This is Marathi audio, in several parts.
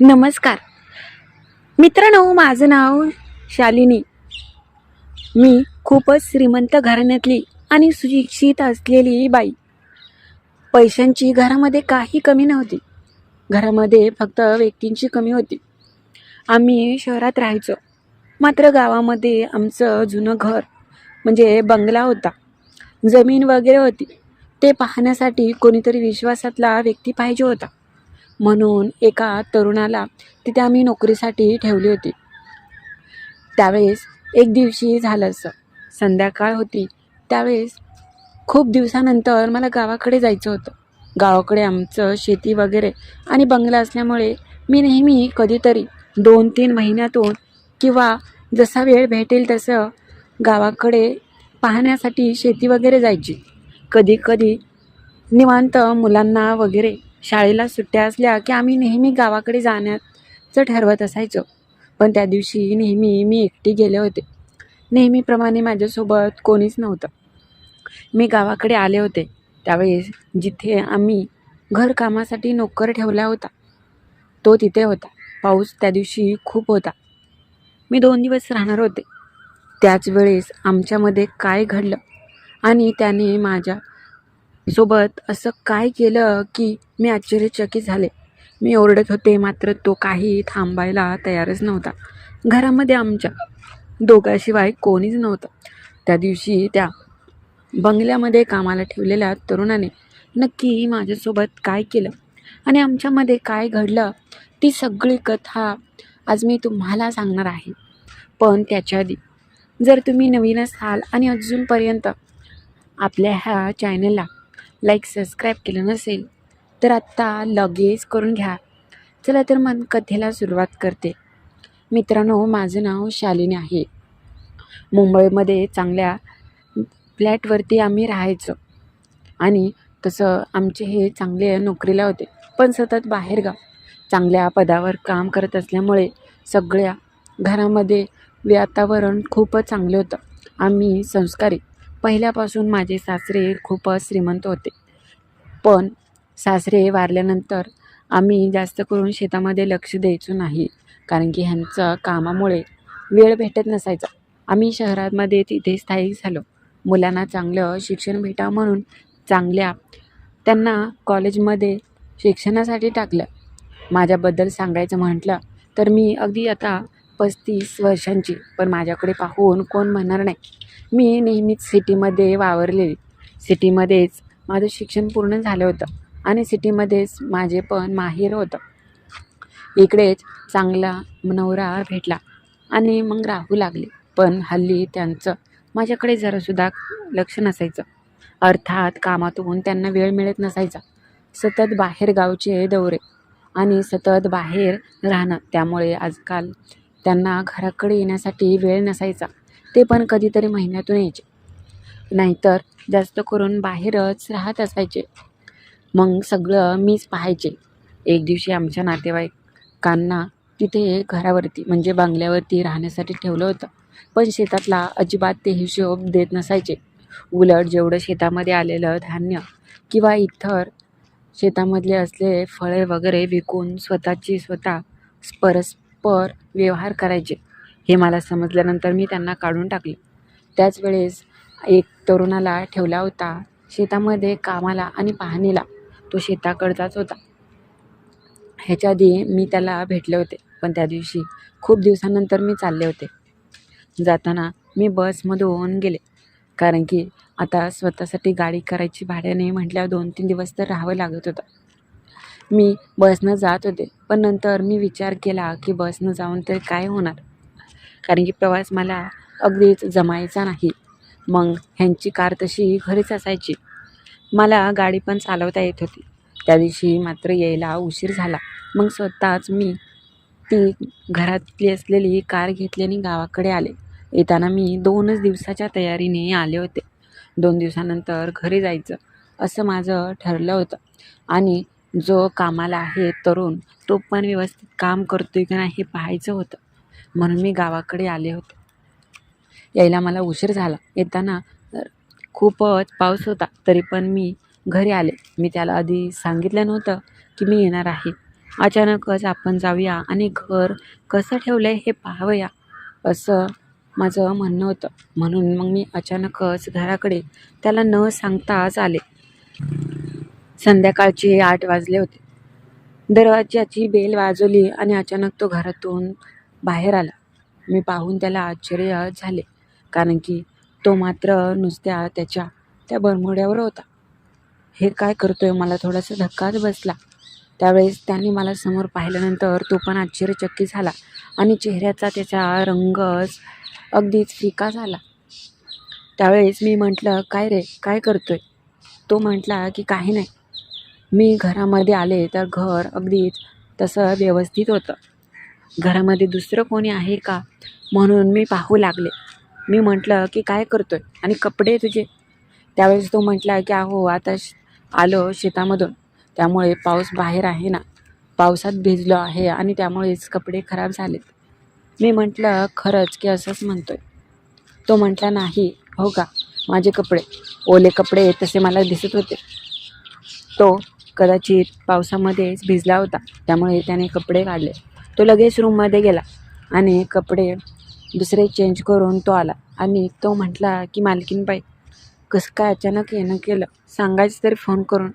नमस्कार. मित्रांनो माझं नाव शालिनी. मी खूपच श्रीमंत घराण्यातली आणि सुशिक्षित असलेली बाई. पैशांची घरामध्ये काही कमी नव्हती. घरामध्ये फक्त व्यक्तींची कमी होती. आम्ही शहरात राहायचो. मात्र गावामध्ये आमचं जुनं घर म्हणजे बंगला होता. जमीन वगैरे होती. ते पाहण्यासाठी कोणीतरी विश्वासातला व्यक्ती पाहिजे होता. म्हणून एका तरुणाला तिथे आम्ही नोकरीसाठी ठेवली होती. त्यावेळेस एक दिवशी झालं असं. संध्याकाळ होती. त्यावेळेस खूप दिवसानंतर मला गावाकडे जायचं होतं. गावाकडे आमचं शेती वगैरे आणि बंगला असल्यामुळे मी नेहमी कधीतरी दोन तीन महिन्यातून किंवा जसा वेळ भेटेल तसं गावाकडे पाहण्यासाठी शेती वगैरे जायची. कधी कधी निवांत मुलांना वगैरे शाळेला सुट्ट्या असल्या की आम्ही नेहमी गावाकडे जाण्याचं ठरवत असायचो. पण त्या दिवशी नेहमी मी एकटी गेले होते. नेहमीप्रमाणे माझ्यासोबत कोणीच नव्हतं. मी गावाकडे आले होते. त्यावेळेस जिथे आम्ही घरकामासाठी नोकर ठेवला होता. तो तिथे होता. पाऊस त्या दिवशी खूप होता. मी दोन दिवस राहणार होते. त्याच वेळेस आमच्यामध्ये काय घडलं? आणि त्याने माझ्या सोबत असं काय केलं की मी आश्चर्यचकित झाले? मी ओरडत होते मात्र तो काही थांबायला तयारच नव्हता. घरामध्ये आमच्या दोघाशिवाय कोणीच नव्हतं. त्या दिवशी त्या बंगल्यामध्ये कामाला ठेवलेल्या तरुणाने नक्की माझ्यासोबत काय केलं आणि आमच्यामध्ये काय घडलं ती सगळी कथा आज मी तुम्हाला सांगणार आहे. पण त्याच्या आधी जर तुम्ही नवीन असाल आणि अजूनपर्यंत आपल्या ह्या चॅनलला लाईक सबस्क्राईब केलं नसेल तर आत्ता लगेच करून घ्या. चला तर मन कथेला सुरुवात करते. मित्रांनो माझं नाव शालिनी आहे. मुंबईमध्ये चांगल्या फ्लॅटवरती आम्ही राहायचो. आणि तसं आमचे हे चांगले नोकरीला होते. पण सतत बाहेरगाव चांगल्या पदावर काम करत असल्यामुळे सगळ्या घरामध्ये वातावरण खूपच चांगलं होतं. आम्ही संस्कारी पहिल्यापासून माझे सासरे खूपच श्रीमंत होते. पण सासरे वारल्यानंतर आम्ही जास्त करून शेतामध्ये लक्ष द्यायचो नाही कारण की ह्यांचं कामामुळे वेळ भेटत नसायचा. आम्ही शहरामध्ये तिथे स्थायिक झालो. मुलांना चांगलं शिक्षण भेटावं म्हणून चांगल्या त्यांना कॉलेजमध्ये शिक्षणासाठी टाकलं. माझ्याबद्दल सांगायचं म्हटलं तर मी अगदी आता पस्तीस वर्षांची. पण माझ्याकडे पाहून कोण म्हणणार नाही. मी नेहमीच सिटीमध्ये वावरलेली. सिटीमध्येच माझं शिक्षण पूर्ण झालं होतं आणि सिटीमध्येच माझे पण माहेर होतं. इकडेच चांगला नवरा भेटला आणि मग राहू लागले. पण हल्ली त्यांचं माझ्याकडे जरासुद्धा लक्ष नसायचं. अर्थात कामातून त्यांना वेळ मिळत नसायचा. सतत बाहेर गावचे दौरे आणि सतत बाहेर राहणं त्यामुळे आजकाल त्यांना घराकडे येण्यासाठी वेळ नसायचा ते पण कधीतरी महिन्यातून यायचे. नाहीतर जास्त करून बाहेरच राहत असायचे. मग सगळं मीच पाहायचे. एक दिवशी आमच्या नातेवाईकांना तिथे घरावरती म्हणजे बंगल्यावरती राहण्यासाठी ठेवलं होतं. पण शेतातला अजिबात ते हिशोब देत नसायचे. उलट जेवढं शेतामध्ये आलेलं धान्य किंवा इतर शेतामधले असलेले फळे वगैरे विकून स्वतःची स्वतः पर व्यवहार करायचे. हे मला समजल्यानंतर मी त्यांना काढून टाकले. त्याच वेळेस एक तरुणाला ठेवला होता. शेतामध्ये कामाला आणि पाहणीला. तो शेताकडचाच होता. ह्याच्या आधी मी त्याला भेटले होते. पण त्या दिवशी खूप दिवसानंतर मी चालले होते. जाताना मी बसमधून गेले. कारण की आता स्वतःसाठी गाडी करायची भाड्याने म्हटल्यावर दोन तीन दिवस तर राहावं लागत होतं. मी बसनं जात होते. पण नंतर मी विचार केला की बसनं जाऊन तर काय होणार? कारण की प्रवास मला अगदीच जमायचा नाही. मग ह्यांची कार तशी घरीच असायची. मला गाडी पण चालवता येत होती. त्या दिवशी मात्र यायला उशीर झाला. मग स्वतःच मी ती घरातली असलेली कार घेतली आणि गावाकडे आले. येताना मी दोनच दिवसाच्या तयारीने आले होते. दोन दिवसानंतर घरी जायचं असं माझं ठरलं होतं. आणि जो कामाला आहे तरुण तो पण व्यवस्थित काम करतोय की नाही हे पाहायचं होतं. म्हणून मी गावाकडे आले होते. यायला मला उशीर झाला. येताना खूपच पाऊस होता. तरी पण मी घरी आले. मी त्याला आधी सांगितलं नव्हतं की मी येणार आहे. अचानकच आपण जाऊया आणि घर कसं ठेवलं आहे हे पाहावया असं माझं म्हणणं होतं. म्हणून मग मी अचानकच घराकडे त्याला न सांगताच आले. संध्याकाळचे आठ वाजले होते. दरवाजाची बेल वाजवली आणि अचानक तो घरातून बाहेर आला. मी पाहून त्याला आश्चर्य झाले कारण की तो मात्र नुसत्या त्याच्या त्या बरमुड्यावर होता. हे काय करतोय? मला थोडासा धक्काच बसला. त्यावेळेस त्यांनी मला समोर पाहिल्यानंतर तो पण आश्चर्यचकित झाला आणि चेहऱ्याचा त्याचा रंगच अगदीच फिका झाला. त्यावेळेस मी म्हटलं काय रे? काय करतोय? तो म्हटला की काही नाही. मी घरामध्ये आले तर घर अगदीच तसं व्यवस्थित होतं. घरामध्ये दुसरं कोणी आहे का? म्हणून मी पाहू लागले. मी म्हटलं की काय करतोय? आणि कपडे तुझे? त्यावेळेस तो म्हटला की अहो आता श- आलो शेतामधून. त्यामुळे पाऊस बाहेर आहे ना. पावसात भिजलो आहे आणि त्यामुळेच कपडे खराब झालेत. मी म्हटलं खरंच की असंच म्हणतोय. तो म्हटला नाही हो का? माझे कपडे. ओले कपडे तसे मला दिसत होते. तो कदाचित पावसामध्येच भिजला होता त्यामुळे त्याने कपडे काढले. तो लगेच रूममध्ये गेला आणि कपडे दुसरे चेंज करून तो आला आणि तो म्हटला की मालकीनबाई कसं काय अचानक येणं केलं? सांगायचं तरी फोन करून.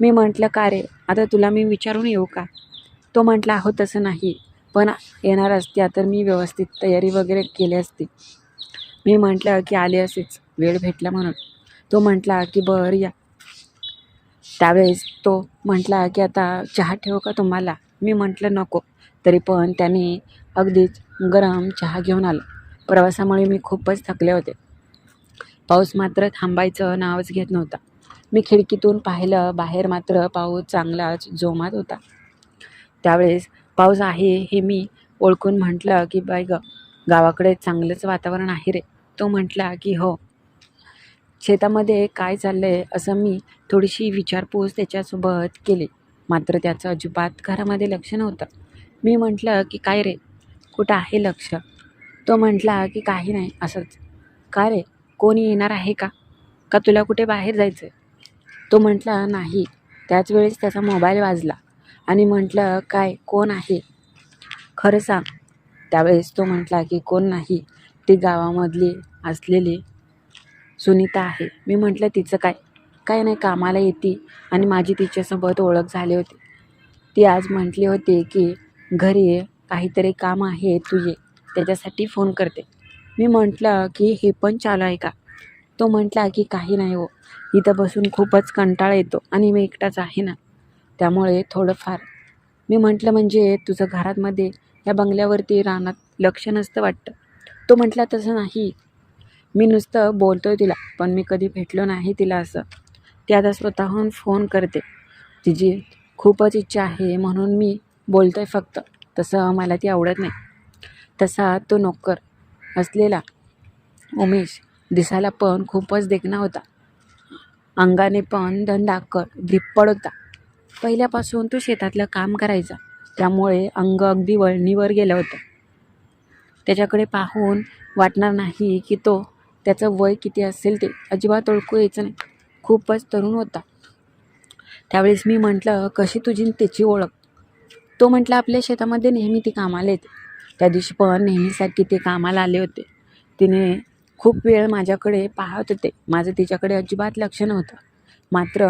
मी म्हटलं का रे? आता तुला मी विचारून येऊ का? तो म्हटला हो तसं नाही. पण येणार असत्या तर मी व्यवस्थित तयारी वगैरे केली असती. मी म्हटलं की आले असेच वेळ भेटला म्हणून. तो म्हटला की बरं या. त्यावेळेस तो म्हटला की आता चहा ठेवू का तुम्हाला? मी म्हटलं नको. तरी पण त्याने अगदीच गरम चहा घेऊन आला. प्रवासामुळे मी खूपच थकले होते. पाऊस मात्र थांबायचं नावच घेत नव्हता. मी खिडकीतून पाहिलं बाहेर मात्र पाऊस चांगलाच जोमात होता. त्यावेळेस पाऊस आहे हे मी ओळखून म्हटलं की बाय ग गावाकडे चांगलंच वातावरण आहे रे. तो म्हटला की हो शेतामध्ये काय चाललं आहे असं मी थोडीशी विचारपूस त्याच्यासोबत केली. मात्र त्याचं अजिबात घरामध्ये लक्ष नव्हतं. मी म्हटलं की काय रे? कुठं आहे लक्ष? तो म्हटला की काही नाही असंच. का रे? कोणी येणार आहे का? का तुला कुठे बाहेर जायचं आहे तो म्हटला नाही. त्याच वेळेस त्याचा मोबाईल वाजला आणि म्हटलं काय कोण आहे? खरं सांग. त्यावेळेस तो म्हटला की कोण नाही. ती गावामधली असलेली सुनीता आहे. मी म्हटलं तिचं काय? काय नाही कामाला येते आणि माझी तिच्यासोबत ओळख झाली होती. ती आज म्हटली होती की घरी काहीतरी काम आहे तू ये. त्याच्यासाठी फोन करते. मी म्हटलं की हे पण चालू आहे का? तो म्हटला की काही नाही हो. इथं बसून खूपच कंटाळा येतो आणि मी एकटाच आहे ना. त्यामुळे थोडंफार. मी म्हटलं म्हणजे तुझं घरातमध्ये या बंगल्यावरती रानात लक्ष नसतं वाटतं? तो म्हटला तसं नाही. मी नुसतं बोलतो आहे तिला पण मी कधी भेटलो नाही तिला असं. ती आता स्वतःहून फोन करते. तिची खूपच इच्छा आहे म्हणून मी बोलतो आहे फक्त. तसं मला ती आवडत नाही. तसा तो नोकर असलेला उमेश दिसायला पण खूपच देखणा होता. अंगाने पण दंडाकर धिप्पड होता. पहिल्यापासून तो शेतातलं काम करायचा. त्यामुळे अंग अगदी वळणीवर गेलं होतं. त्याच्याकडे पाहून वाटणार नाही की तो त्याचं वय किती असेल ते अजिबात ओळखू यायचं नाही. खूपच तरुण होता. त्यावेळेस मी म्हटलं कशी तुझी त्याची ओळख? तो म्हटला आपल्या शेतामध्ये नेहमी ती कामाला येते. त्या दिवशी पण नेहमीसारखी ते कामाला आले होते. तिने खूप वेळ माझ्याकडे पाहत होते. माझं तिच्याकडे अजिबात लक्ष नव्हतं. मात्र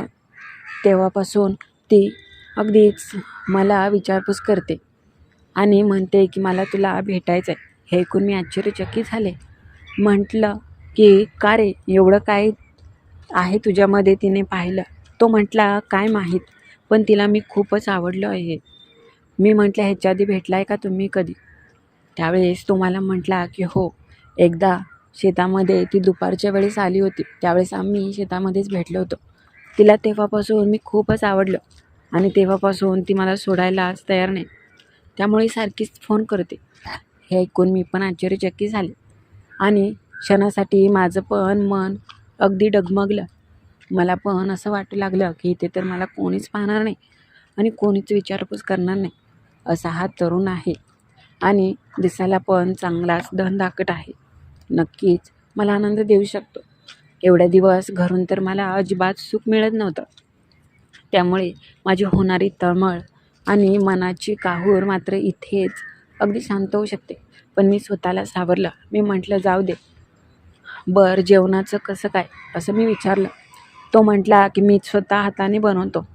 तेव्हापासून ती अगदीच मला विचारपूस करते आणि म्हणते की मला तुला भेटायचं आहे हे ऐकून मी आश्चर्यचकित झाले. म्हटलं की का रे एवढं काय आहे तुझ्यामध्ये? तिने पाहिलं. तो म्हटला काय माहीत पण तिला मी खूपच आवडलो आहे. मी म्हटलं ह्याच्या आधी भेटला आहे का तुम्ही कधी? त्यावेळेस तो मला म्हटला की हो एकदा शेतामध्ये ती दुपारच्या वेळेस आली होती. त्यावेळेस आम्ही शेतामध्येच भेटलो होतो. तिला तेव्हापासून मी खूपच आवडलं आणि तेव्हापासून ती मला सोडायलाच तयार नाही. त्यामुळे सारखीच फोन करते. हे ऐकून मी पण आश्चर्यचकित झाले. आणि क्षणासाठी माझं पण मन अगदी डगमगलं. मला पण असं वाटू लागलं की इथे तर मला कोणीच पाहणार नाही आणि कोणीच विचारपूस करणार नाही. असा हा तरुण आहे आणि दिसायला पण चांगलाच धनदाकट आहे. नक्कीच मला आनंद देऊ शकतो. एवढ्या दिवस घरून तर मला अजिबात सुख मिळत नव्हतं. त्यामुळे माझी होणारी तळमळ आणि मनाची काहूर मात्र इथेच अगदी शांत होऊ शकते. पण मी स्वतःला सावरलं. मी म्हटलं जाऊ दे. बरं जेवणाचं कसं काय? असं मी विचारलं. तो म्हटला की मी स्वतः हाताने बनवतो.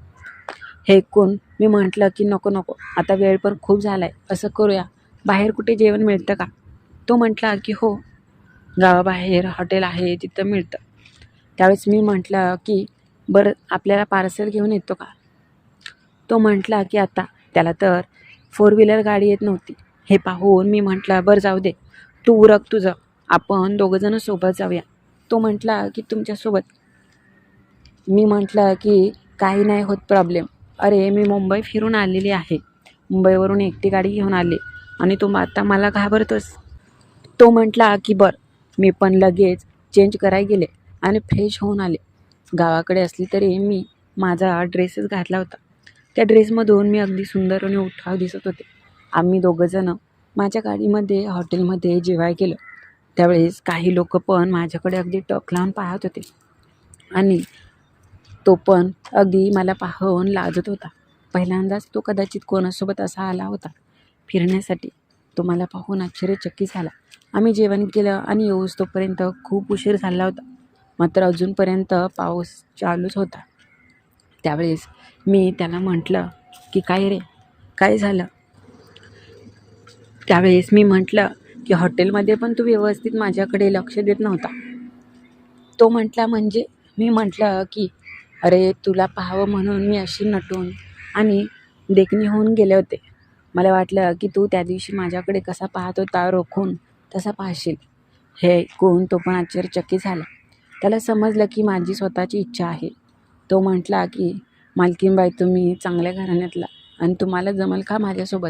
हे ऐकून मी म्हटलं की नको नको. आता वेळ पण खूप झाला आहे असं करूया. बाहेर कुठे जेवण मिळतं का? तो म्हटला की हो. गावाबाहेर हॉटेल आहे तिथं मिळतं. त्यावेळेस मी म्हटलं की बरं आपल्याला पार्सल घेऊन येतो का? तो म्हटला की आता. त्याला तर फोर व्हीलर गाडी येत नव्हती. हे पाहून मी म्हटलं बरं जाऊ दे. तू उरक तुझं. आपण दोघंजणं सोबत जाऊया. तो म्हटला की तुमच्यासोबत. मी म्हटलं की काही नाही होत प्रॉब्लेम अरे मी मुंबई फिरून आलेली आहे. मुंबईवरून एकटी गाडी घेऊन आले आणि तू आता मला घाबरतोस. तो म्हटला की बरं मी पण लगेच चेंज करायला गेले आणि फ्रेश होऊन आले. गावाकडे असली तरी मी माझा ड्रेसच घातला होता. त्या ड्रेसमधून मी अगदी सुंदर आणि उठाव दिसत होते. आम्ही दोघंजणं माझ्या गाडीमध्ये हॉटेलमध्ये जेवाय गेलो. त्यावेळेस काही लोक पण माझ्याकडे अगदी टक लावून पाहत होते. आणि तो पण अगदी मला पाहून लाजत होता. पहिल्यांदाच तो कदाचित कोणासोबत असा आला होता. फिरण्यासाठी तो मला पाहून आश्चर्यचकित झाला. आम्ही जेवण केलं आणि येऊस तोपर्यंत खूप उशीर झाला होता. मात्र अजूनपर्यंत पाऊस चालूच होता. त्यावेळेस मी त्याला म्हटलं की काय रे? काय झालं? त्यावेळेस मी म्हटलं की हॉटेलमध्ये पण तू व्यवस्थित माझ्याकडे लक्ष देत नव्हता. तो म्हटला म्हणजे? मी म्हटलं की अरे तुला पाहावं म्हणून मी अशी नटून आणि देखणी होऊन गेले होते. मला वाटलं की तू त्या दिवशी माझ्याकडे कसा पाहत होता रोखून तसा पाहशील. हे ऐकून तो पण आश्चर्यचकित झाला. त्याला समजलं की माझी स्वतःची इच्छा आहे. तो म्हटला की मालकीनबाई तुम्ही चांगल्या घराण्यातला आणि तुम्हाला जमल का माझ्यासोबत?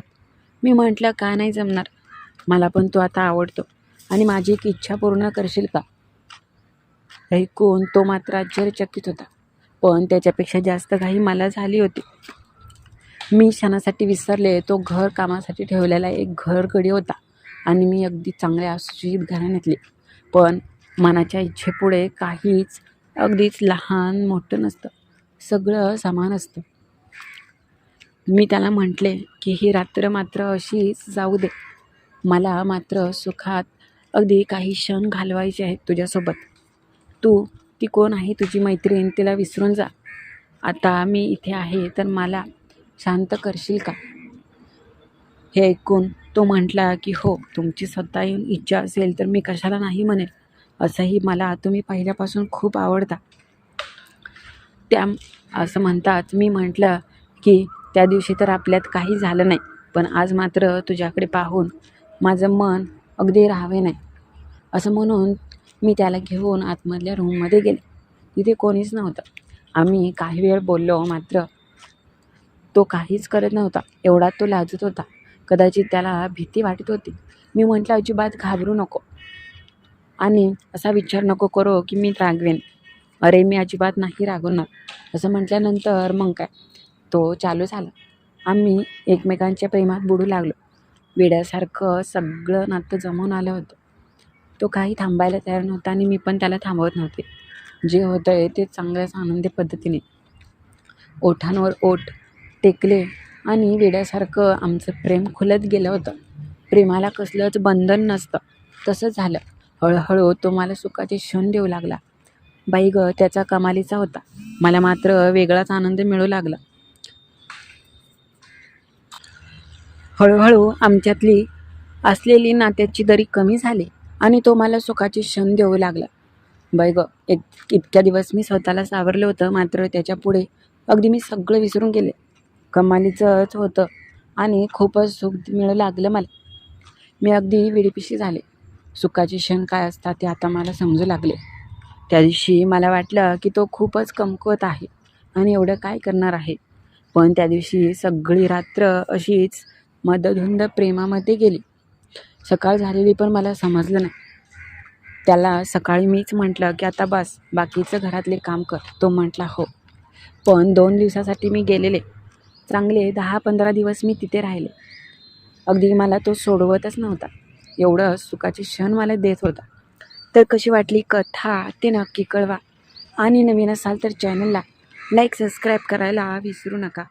मी म्हटलं का नाही जमणार? मला पण तो आता आवडतो. आणि माझी एक इच्छा पूर्ण करशील का? ऐकून तो मात्र आश्चर्यचकित होता. पण त्याच्यापेक्षा जास्त घाई मला झाली होती. मी क्षणासाठी विसरले तो घर कामासाठी ठेवलेला एक घरगडी होता आणि मी अगदी चांगल्या सुशिक्षित घराण्यातली पण मनाच्या इच्छेपुढे काहीच अगदीच लहान मोठं नसतं. सगळं समान असतं. मी त्याला म्हटले की ही रात्र मात्र अशीच जाऊ दे. मला मात्र सुखात अगदी काही क्षण घालवायचे आहेत तुझ्यासोबत. तू ती कोण आहे तुझी मैत्रीण? तिला विसरून जा. आता मी इथे आहे तर मला शांत करशील का? हे ऐकून तो म्हटला की हो तुमची स्वतः येऊन इच्छा असेल तर मी कशाला नाही म्हणेल असंही मला तुम्ही पहिल्यापासून खूप आवडता. त्या असं म्हणतात मी म्हटलं की त्या दिवशी तर आपल्यात काही झालं नाही पण आज मात्र तुझ्याकडे पाहून माझं मन अगदी राहावे नाही. असं म्हणून मी त्याला घेऊन आतमधल्या रूममध्ये गेले. तिथे कोणीच नव्हतं. आम्ही काही वेळ बोललो मात्र तो काहीच करत नव्हता. एवढा तो लाजत होता. कदाचित त्याला भीती वाटत होती. मी म्हटलं अजिबात घाबरू नको. आणि असा विचार नको करो की मी रागवेन. अरे मी अजिबात नाही रागवणार. असं म्हटल्यानंतर मग काय? तो चालू झाला. आम्ही एकमेकांच्या प्रेमात बुडू लागलो. वेड्यासारखं सगळं नातं जमून आलं होतं. तो काही थांबायला तयार नव्हता आणि मी पण त्याला थांबवत नव्हते. जे होतं आहे ते चांगल्याच आनंदी पद्धतीने. ओठांवर ओठ टेकले आणि वेड्यासारखं आमचं प्रेम खुलत गेलं होतं. प्रेमाला कसलंच बंधन नसतं. तसं झालं. हळूहळू तो मला सुखाचे क्षण देऊ लागला. बाई ग त्याचा कमालीचा होता. मला मात्र वेगळाच आनंद मिळू लागला. हळूहळू आमच्यातली असलेली नात्याची दरी कमी झाली आणि तो मला सुखाचे क्षण देऊ लागला. बैग एक इतक्या दिवस मी स्वतःला सावरलं होतं मात्र त्याच्या पुढे अगदी मी सगळं विसरून गेले. कमालीचंच होतं आणि खूपच सुख मिळू लागलं मला. मी अगदी विडीपिशी झाले. सुखाचे क्षण काय असतात ते आता मला समजू लागले. त्या दिवशी मला वाटलं की तो खूपच कमकुवत आहे आणि एवढं काय करणार आहे? पण त्या दिवशी सगळी रात्र अशीच मदधुंद प्रेमामध्ये गेली. सकाळ झालेली पण मला समजलं नाही. त्याला सकाळी मीच म्हटलं की आता बस बाकीचं घरातले काम कर. तो म्हटला हो. पण दोन दिवसासाठी मी गेलेले. चांगले दहा पंधरा दिवस मी तिथे राहिले. अगदी मला तो सोडवतच नव्हता. एवढं सुखाचे क्षण मला देत होता. तर कशी वाटली कथा ते नक्की कळवा. आणि नवीन असाल तर चॅनलला लाईक सबस्क्राईब करायला विसरू नका.